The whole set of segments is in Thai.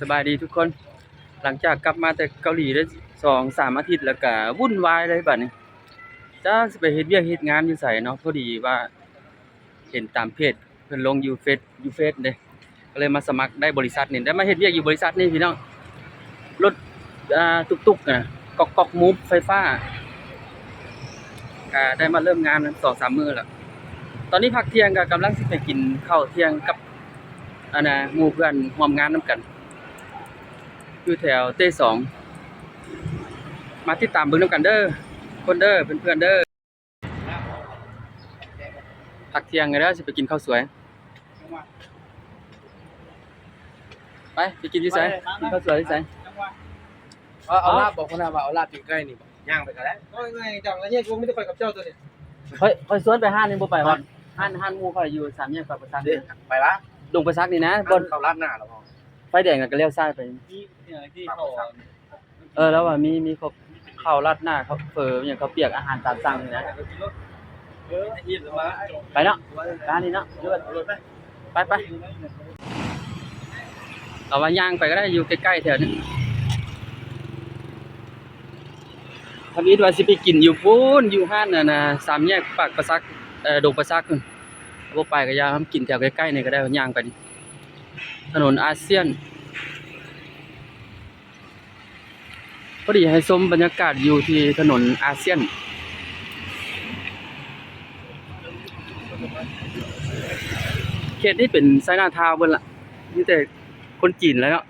สบายดีทุกคน หลังจากกลับมาแต่เกาหลีได้สองสามอาทิตย์แล้วก็วุ่นวายเลยบัดนี้จ้าไปเฮ็ดเวียกเฮ็ดงานอยู่ไสเนาะพอดีว่าเห็นตามเพจเพิ่นลงอยู่เฟซอยู่เฟซเด้ก็เลยมาสมัครได้บริษัทนี่ได้มาเฮ็ดเวียกอยู่บริษัทนี่พี่น้องรถอ่าตุกๆน่ะกอกกอกมูฟไฟฟ้าก็ได้มาเริ่มงาน2-3มื้อแล้วตอนนี้พักเที่ยงก็กำลังสิไปกินข้าวเที่ยงกับอันน่ะหมู่เพื่อนร่วมงานนํกัน อยู่แถวเต้สองมาติดตามเบิ่งนํกันเด้อคนเด้อเพื่อนๆเด้อพักเที่ยงกันแล้วสิไปกินข้าวสวย ไปไปกินที่ไสกินข้าวสวยที่ไสเอาเอาลาบบอกคนน่ะว่าเอาลาบอยู่ใกล้นี่บอกย่างไปก็ได้ก็ไงจังแล้วเนี่ยกูไม่ได้ไปกับเจ้าตัวเนี่ยค่อยค่อยสวนไปห้านนี่บ่ไปฮอดห้านห้านหมู่ค่อยอยู่สามแยกปากประซักเด้ไปละดงประซักนี่นะบบนนเขาลาดหน้าแล้ว พอไฟแดงก็เลี้ยวซ้ายไป ที่เนี่ยที่เขาเออ แล้วว่ามีมีเขาข้าวราดหน้าเขาเฟออย่างเขาวเปียกอาหารตามสั่งนี่นะเออยินมาไปเนาะร้านนี้เนาะเลือดรถไหมไปไปเอาว่าย่างไปก็ได้อยู่ใกล้ๆแถวนี้ทำอีทว่าสิไปกินอยู่ปูนอยู่ห้านน่ะนะสามแยกปากประซักเอ่อดงประซักนู่นบ่ไปก็อย่าทำกินแถวใกล้ๆนี่ก็ได้ย่างไปนี่ ถนนอาเซียนพอดีให้ชมบรรยากาศอยู่ที่ถนนอาเซียน เขตนี้เป็นไซนาทาวน์เบิ่นละมีแต่คนจีนแล้วเนาะ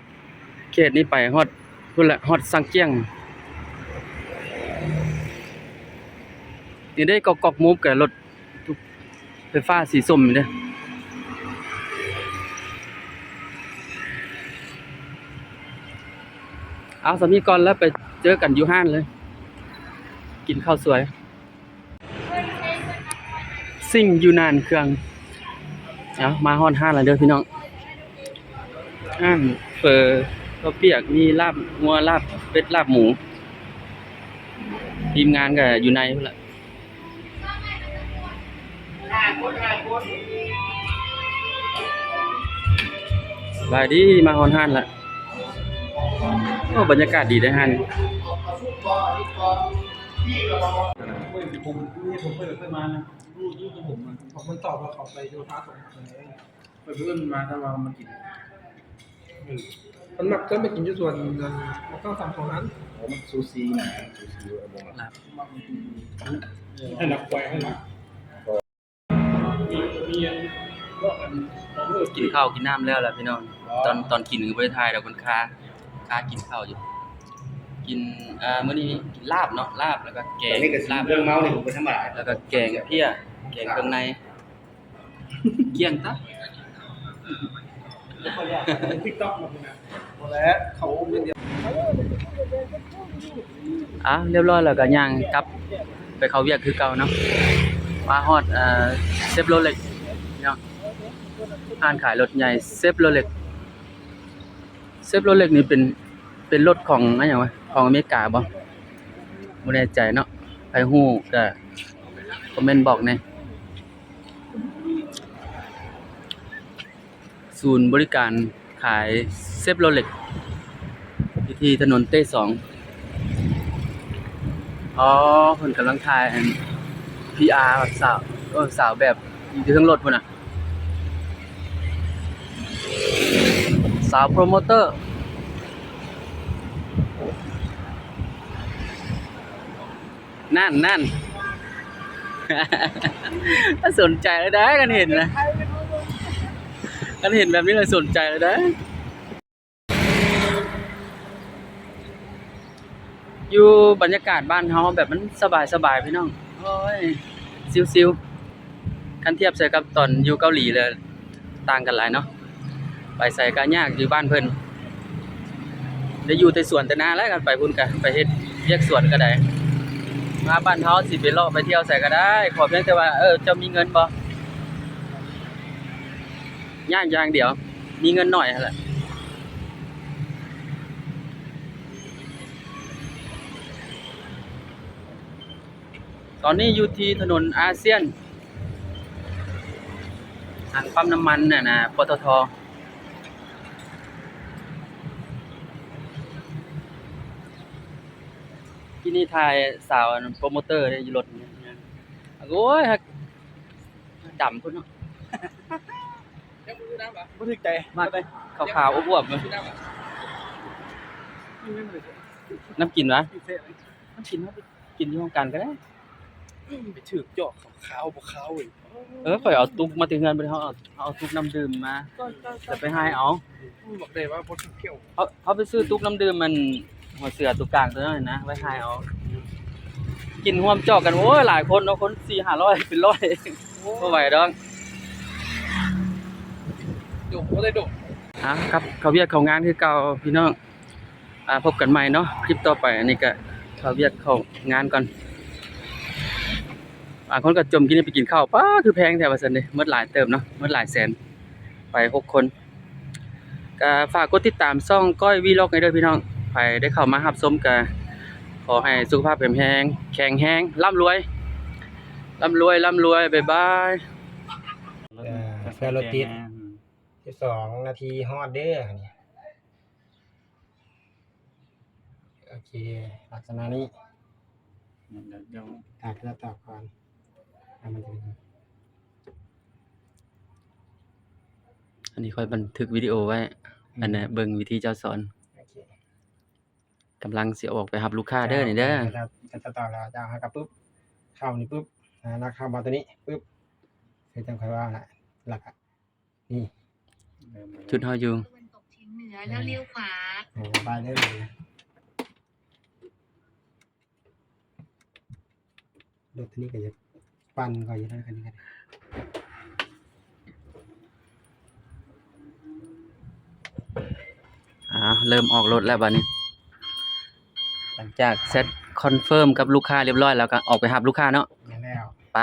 เขตนี้ไปฮอดพุ่นละฮอดสังเจียงนี่ได้กอกกอกมูฟกับรถไฟฟ้าสีส้มนี่เด้อ เอาสามีก่อนแล้วไปเจอกันอยู่ห้านเลย กินข้าวสวยซิ่งอยู่นานเครื่องเอามาฮอดห้านแล้วเด้อพี่น้องห้านเฟอข้าวเปียกมีลาบงัวลาบเป็ดลาบหมู ทีมงานก็อยู่ในพุ่นละบายดีมาฮอดห้านละ โอ้บรรยากาศดีได้อห้านผมนี่ผมเปิดขึ้นมานะรูปรูปผมมันผมมันตอบว่าเขาไปโยธาสงฆ์อะไรไปเพื่อนมาถ้าว่ามากินมันหนักจนไปกินอยู่ส่วนนั้นมันต้องทำของนั้นโอ้มันซูซีนะซูซีเอาบ่มาให้หนักไว้ให้หนักมีมีก็อันของเออกินข้าวกินน้ำแล้วล่ะพี่น้องตอนตอนกินก็บ่ได้ทายดอกคนค้า ค้ากินข้าวอยู่ กินเอ่อมื้อนี้กินลาบเนาะลาบแล้วก็แกงแต่นี่ก็ลาบเรื่องเมานี่ผมเป็นธรรมดาแล้วก็แกงเพี้ยแกงเครื่องในเกลี้ยงตะทิกต็อกมาเป็นไงหมดแล้วเขาเป็นเดียวอะเรียบร้อยแล้วก็ย่างกลับ ไปเข้าเวียกคือเก่าเนาะมาฮอดเอ่อเซฟโรเล็กเนาะร้านขายรถใหญ่เซฟโรเล็ก เซฟโรเล็กนี่เป็นเป็นรถของอะไรหยังวะของอเมริกาบ่บ่แน่ใจเนาะใครฮู้ก็คอมเมนต์บอกแน่ศูนย์บริการขายเซฟโรเล็กที่ถนนเต้สองอ๋อเพิ่นกำลังถ่ายอัน PR แบบสาวสาวแบบอยู่ที่เครื่องรถพุ่นน่ะ สาวโปรโมเตอร์ นั่นนั่นถ้าสนใจเลยได้กันเห็นนะกันเห็นแบบนี้เลยสนใจเลยได้อยู่บรรยากาศบ้านเฮาแบบมันสบายสบายพี่น้องโอ้ยซิวๆคันเทียบใส่กับตอนอยู่เกาหลีเลย ต่างกันหลายเนาะ ไปใส่ก็ยากอยู่บ้านเพิ่นได้อยู่แต่สวนแต่นาแล้วกันไปพุ่นกันไปเฮ็ดเรียกสวนก็ได้มาบ้านเฮาสิไปลาะไปเที่ยวใส่ก็ได้ ขอเพียงแต่ว่าเออจ้ามีเงินบ่ยากอย่างเดียว มีเงินหน่อยแหละตอนนี้อยู่ที่ถนนอาเซียนทางปั๊มน้ำมันน่ะนะปตท ที่นี่ถ่ายสาวอันโปรโมเตอร์ได้อยู่รถเนี่ยโอ้ยฮักดำพุ่นเนาะยังมือน้ำปะบ่ถึกใจมากขาวๆอ้วบๆชื่อน้ำปะน้ำกินวะน้ำกินวะกินที่ห้องกันก็ได้ไปถือจอกขาวบ่ขาวอีกเออข่อยเอาตุกมาถึงเงินไปเฮาเอาเอาตุกน้ำดื่มมาจะไปให้เอาบอกได้ว่าบ่ถึงเกี่ยวเขาเขาไปซื้อตุกน้ำดื่มมัน หัวเสือตุกกลางตัวนั้นนะไว้ให้เอา กินร่วมจอกกันโอ้ยหลายคนเนาะคน4-500เป็นร้อยบ่ไหวดอกดุบ่ได้ดุอะครับเขาเวียกเขางานคือเก่าพี่น้องอ่าพบกันใหม่เนาะคลิปต่อไปอันนี้ก็เขาเวียกเขางานก่อนบางคนก็จมกินไปกินข้าวป้าคือแพงแถวว่าซั่นเด้หมดหลายเติมเนาะหมดหลายแสน ไปหกคนก็ฝากกดติดตามช่องก้อยวีล็อกให้เด้อพี่น้อง ใครได้เข้ามารับชมก็ขอให้สุขภาพแข็งแรงแข็งแรงร่ำรวยร่ำรวยร่ำรวยบ๊ายบายแฟนรถติดสิบสองนาทีฮอดเด้อนี่โอเคลักษณะนี้เดี๋ยวตากจะตอบก่อนให้มันจะเป็นอันนี้ค่อยบันทึกวิดีโอไว้ อันน่ะเบิ่งวิธีเจ้าสอนโอเค กำลังสิออกไปรับลูกค้าเด้อนี่เด้อจะจะจะต่อแล้วจะเอาให้กับปุ๊บเข้านี่ปุ๊บนะแล้วเข้ามาตัวนี้ปุ๊บคือจำคอยว่าแหละหลักอะนี่ชุดเฮาอยู่ตะวันตกเฉียงเหนือแล้วเลี้ยวขวาโอ้ไปได้เลยรถตัวนี้ก็จะปั่นก่อนอยู่แล้วคันนี้กันอ่าเริ่มออกรถแล้วบัดนี้หลัง จากเซตคอนเฟิร์มกับลูกค้าเรียบร้อยแล้วก็ออกไปรับลูกค้าเนาะ แม่นแล้ว ไป